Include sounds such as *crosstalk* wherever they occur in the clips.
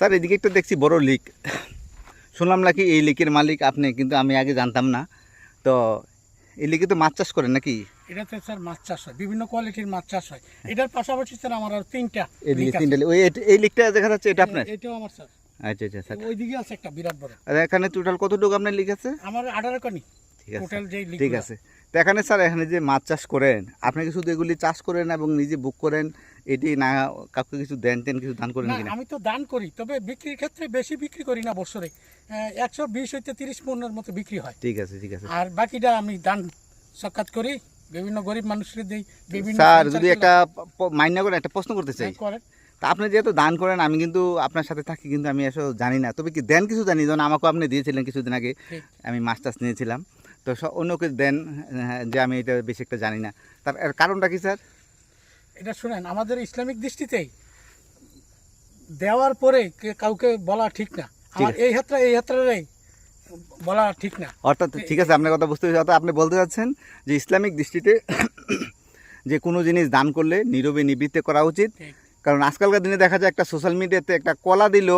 Sir এদিকে একটা দেখছি বড় লিক শুনলাম নাকি এই লিকের মালিক আপনি কিন্তু আমি আগে জানতাম না। তো এই লিকে তো মাছ চাষ করেন নাকি? এটাতে স্যার মাছ চাষ হয় বিভিন্ন কোয়ালিটির মাছ চাষ হয়। এটার পাশাপাশি স্যার আমার আর তিনটা এদিকে তিনটা। ওই এই লিকটা দেখা যাচ্ছে এটা আপনার? এটাও আমার স্যার। আচ্ছা আচ্ছা স্যার। ওইদিকে আছে একটা বিরাট বড়। আর এখানে টোটাল কতটুকু আপনার লিক আছে? আমার আঠারো কানি টোটাল যেই ঠিক আছে। তো এখানে স্যার এখানে যে মাছ চাষ করেন আপনি কি শুধু এগুলি চাষ করেন এবং নিজে বুক করেন? এটি না কাউকে কিছু দেন টেন কিছু দান করেন না কিনা? আমি তো দান করি তবে বিক্রির ক্ষেত্রে বেশি বিক্রি করি না বছরে। একশো বিশ হইতে তিরিশ পণ্যের মতো বিক্রি হয়। ঠিক আছে ঠিক আছে। আর বাকিটা আমি দান সাক্ষাৎ করি বিভিন্ন গরিব মানুষকে দিই বিভিন্ন স্যার যদি একটা মাইন্ড করে একটা প্রশ্ন করতে চাই। করেন। তা আপনি যেহেতু দান করেন আমি কিন্তু আপনার সাথে থাকি কিন্তু আমি এসব জানি না। তবে কি দেন কিছু জানি? যেমন আমাকেও আপনি দিয়েছিলেন কিছুদিন আগে আমি মাছ টাছ নিয়েছিলাম। তো অন্যকে দেন হ্যাঁ, যে আমি এটা বেশি একটা জানি না। তার এর কারণটা কি স্যার? এটা শুনেন আমাদের ইসলামিক দৃষ্টিতেই দেওয়ার পরে কে- কাউকে বলা ঠিক না। আমার এই যাত্রা এই যাত্রাটাই বলা ঠিক না। অর্থাৎ ঠিক আছে আপনার কথা বুঝতে পেরেছি। অর্থাৎ আপনি বলতে চাচ্ছেন যে ইসলামিক দৃষ্টিতে *coughs* যে কোনো জিনিস দান করলে নীরবে নিবৃত্তে করা উচিত। কারণ আজকালকার দিনে দেখা যায় একটা সোশ্যাল মিডিয়াতে একটা কলা দিল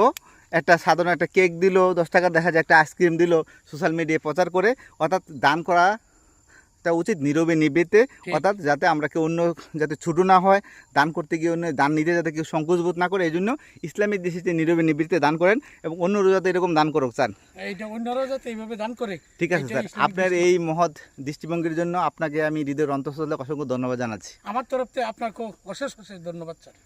একটা সাধারণ একটা কেক দিল দশ টাকা দেখা যায় একটা আইসক্রিম দিল সোশ্যাল মিডিয়ায় প্রচার করে অর্থাৎ দান করাটা উচিত নীরবে নিবৃত্তে অর্থাৎ যাতে আমরা কেউ অন্য যাতে ছোটো না হয় দান করতে গিয়ে অন্য দান নিতে যাতে কেউ সংকোচবোধ না করে এই জন্য ইসলামিক দৃষ্টিতে নীরবে নিবৃত্তে দান করেন এবং অন্যরা যাতে এরকম দান করুক চান এইটা অন্যরাও যাতে এইভাবে দান করে। ঠিক আছে স্যার। আপনার এই মহৎ দৃষ্টিভঙ্গির জন্য আপনাকে আমি হৃদয়ের অন্তঃস্থলে অসংখ্য ধন্যবাদ জানাচ্ছি। আমার তরফ থেকে আপনাকে অশেষ অশেষ ধন্যবাদ স্যার।